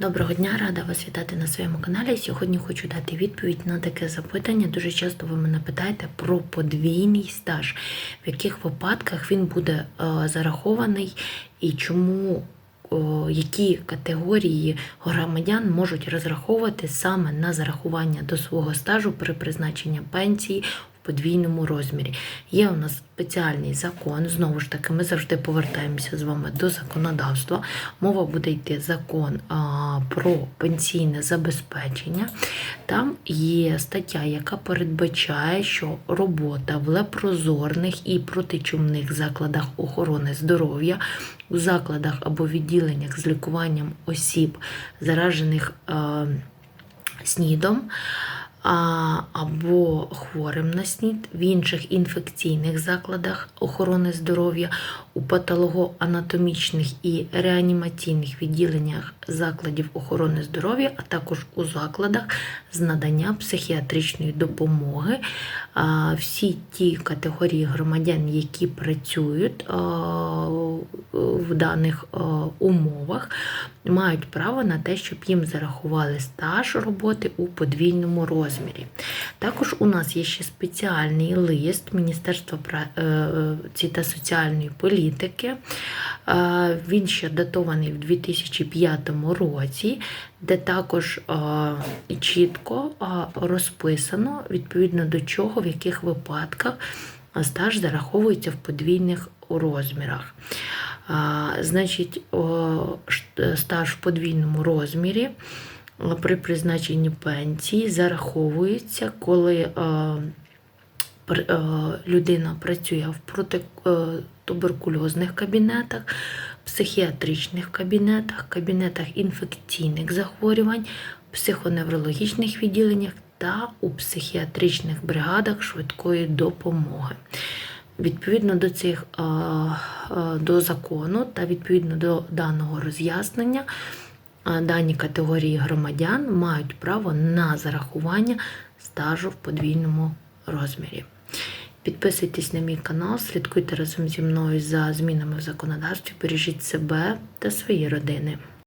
Доброго дня, рада вас вітати на своєму каналі. Сьогодні хочу дати відповідь на таке запитання. Дуже часто ви мене питаєте про подвійний стаж, в яких випадках він буде е, зарахований і чому. Які категорії громадян можуть розраховувати саме на зарахування до свого стажу при призначенні пенсії подвійному розмірі? Є у нас спеціальний закон. Знову ж таки, ми завжди повертаємося з вами до законодавства. Мова буде йти закон про пенсійне забезпечення. Там є стаття, яка передбачає, що робота в лепрозорних і протичумних закладах охорони здоров'я, у закладах або відділеннях з лікуванням осіб, заражених снідом. Або хворим на снід в інших інфекційних закладах охорони здоров'я, у патологоанатомічних і реанімаційних відділеннях закладів охорони здоров'я, а також у закладах з надання психіатричної допомоги. Всі ті категорії громадян, які працюють в даних умовах, мають право на те, щоб їм зарахували стаж роботи у подвійному розмірі. Також у нас є ще спеціальний лист Міністерства праці та соціальної політики. Е, Він ще датований в 2005 році, де також е, чітко е, розписано, відповідно до чого, в яких випадках стаж зараховується в подвійних розмірах. Значить, стаж в подвійному розмірі при призначенні пенсії зараховується, коли е, е, людина працює в протитуберкульозних кабінетах, психіатричних кабінетах, кабінетах інфекційних захворювань, психоневрологічних відділеннях та у психіатричних бригадах швидкої допомоги. Відповідно до цих до закону та відповідно до даного роз'яснення, дані категорії громадян мають право на зарахування стажу в подвійному розмірі. Підписуйтесь на мій канал, слідкуйте разом зі мною за змінами в законодавстві, бережіть себе та свої родини.